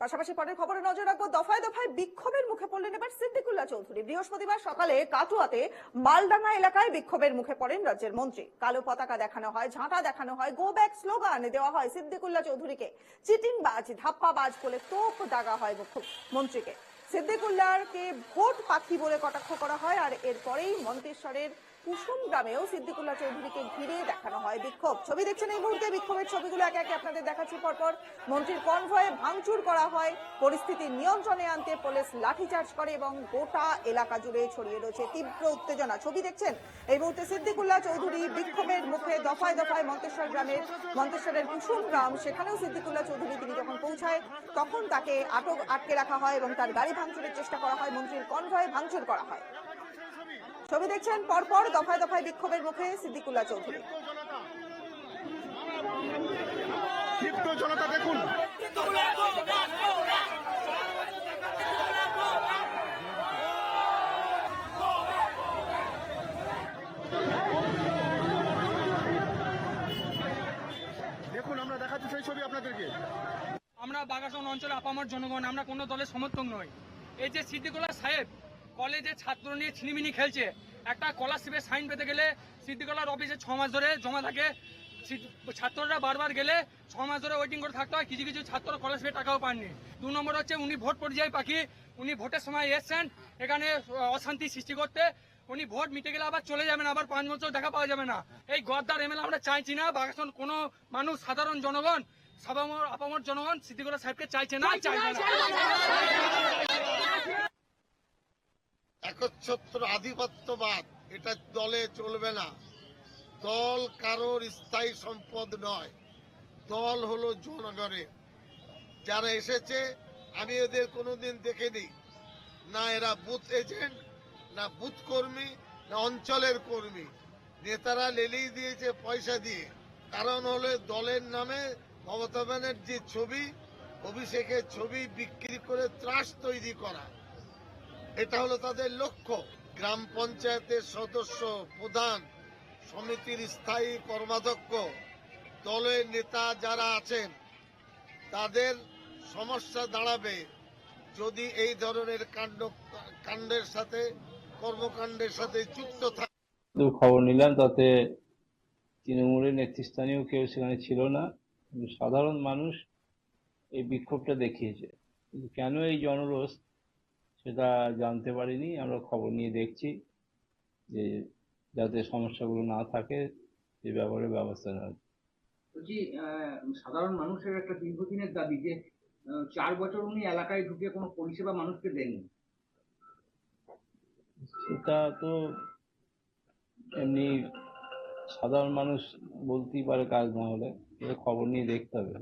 পাশাপাশি পরের খবরে নজর রাখব, দফায় দফায় বিক্ষোভের মুখে পড়লেন এবার সিদ্দিকুল্লাহ চৌধুরী। বৃহস্পতিবার সকালে কাটুয়াতে মালডাঙ্গা এলাকায় বিক্ষোভের মুখে পড়েন রাজ্যের মন্ত্রী। কালো পতাকা দেখানো হয়, ঝাঁটা দেখানো হয় গো ব্যাক স্লোগান দেওয়া হয় সিদ্দিকুল্লাহ চৌধুরীকে। চিটিংবাজ, ধাপ্পাবাজ বলে তোপ দাগা হয় মুখ্য- মন্ত্রীকে। সিদ্দিকুল্লাহকে ভোট পাখি বলে কটাক্ষ করা হয় আর এরপরেই মন্তেশ্বরের কুসুম গ্রামেও সিদ্দিকুল্লাহ চৌধুরীকে ঘিরে দেখানো হয় বিক্ষোভ। ছবি দেখছেন এই মুহূর্তে বিক্ষোভের ছবিগুলো একে একে আপনাদের দেখাচ্ছি পরপর। মন্ত্রীর কনভয়ে ভাঙচুর করা হয়। পরিস্থিতি নিয়ন্ত্রণে আনতে পুলিশ লাঠিচার্জ করে এবং গোটা এলাকা জুড়ে ছড়িয়ে রয়েছে তীব্র উত্তেজনা। ছবি দেখছেন এই মুহূর্তে সিদ্দিকুল্লাহ চৌধুরী বিক্ষোভের মুখে দফায় দফায় মন্তেশ্বর গ্রামের মন্তেশ্বরের কুসুম গ্রাম, সেখানেও সিদ্দিকুল্লাহ চৌধুরী তিনি যখন পৌঁছায়, তখন তাকে আটক আটকে রাখা হয় এবং তার গাড়ি ভাঙচুরের চেষ্টা করা হয়, মন্ত্রীর কনভয়ে ভাঙচুর করা হয়। ছবি দেখছেন পরপর দফায় দফায় বিক্ষোভের মুখে সিদ্দিকুল্লাহ চৌধুরী ক্ষিপ্ত জনতা দেখুন দেখুন আমরা দেখাচ্ছি সেই ছবি আপনাদেরকে। আমরা বাগাসন অঞ্চলে আপামর জনগণ, আমরা কোনো দলের সমর্থক নই। এই যে সিদ্দিকুল্লাহ সাহেব কলেজে ছাত্র নিয়ে ছিনিমিনি খেলছে, একটা স্কলারশিপের সাইন পেতে গেলে সিদ্দিকুল্লাহর অফিসে ছ মাস ধরে জমা থাকে। ছাত্ররা বারবার গেলে ছ মাস ধরে ওয়েটিং করে থাকতে হয়, কিছু কিছু ছাত্র স্কলারশিপের টাকাও পাননি। দু নম্বর হচ্ছে উনি ভোট পরিযায়ী পাখি, উনি ভোটের সময় এসছেন, এখানে অশান্তি সৃষ্টি করতে। উনি ভোট মিটে গেলে আবার চলে যাবেন, আবার পাঁচ বছর দেখা পাওয়া যাবে না। এই গদ্দার এমএলএ আমরা চাইছি না, বাগাসন কোনো মানুষ, সাধারণ জনগণ সাবামর আপামর জনগণ সিদ্দিকুল্লাহ সাহেবকে চাইছে না। চাইবে না। একচ্ছত্র আধিপত্যবাদ এটা দলে চলবে না। দল কারোর স্থায়ী সম্পদ নয়। দল হলো জনগণের। যারা এসেছে আমি এদের কোনোদিন দেখিনি। না এরা বুথ এজেন্ট না বুথ কর্মী না অঞ্চলের কর্মী। নেতারা লেলিয়ে দিয়েছে পয়সা দিয়ে। কারণ হলো দলের নামে মমতা ব্যানার্জির ছবি, অভিষেকের ছবি বিক্রি করে ত্রাস তৈরি করা। এটা হলো তাদের লক্ষ্য। গ্রাম পঞ্চায়েতের সদস্য প্রধান, সমিতির স্থায়ী কর্মাধ্যক্ষ, দলের নেতা যারা আছেন, তাদের সমস্যা দাঁড়াবে যদি এই ধরনের কাণ্ড, কাণ্ডের সাথে, কর্মকাণ্ডের সাথে যুক্ত থাকে খবর নিলাম, তাতে তৃণমূলের নেতৃস্থানীয় কেউ সেখানে ছিল না। কিন্তু সাধারণ মানুষ এই বিক্ষোভটা দেখিয়েছে কিন্তু কেন এই জনরোষ সেটা জানতে পারিনি আমরা খবর নিয়ে দেখছি যে যাতে সমস্যাগুলো না থাকে সে ব্যাপারে ব্যবস্থা নেওয়া। বলছি সাধারণ মানুষের একটা দীর্ঘদিনের দাবি যে চার বছর উনি এলাকায় ঢুকে কোনো পরিষেবা মানুষকে দেননি সেটা তো এমনি সাধারণ মানুষ বলতেই পারে কাজ না হলে। খবর নিয়ে দেখতে হবে।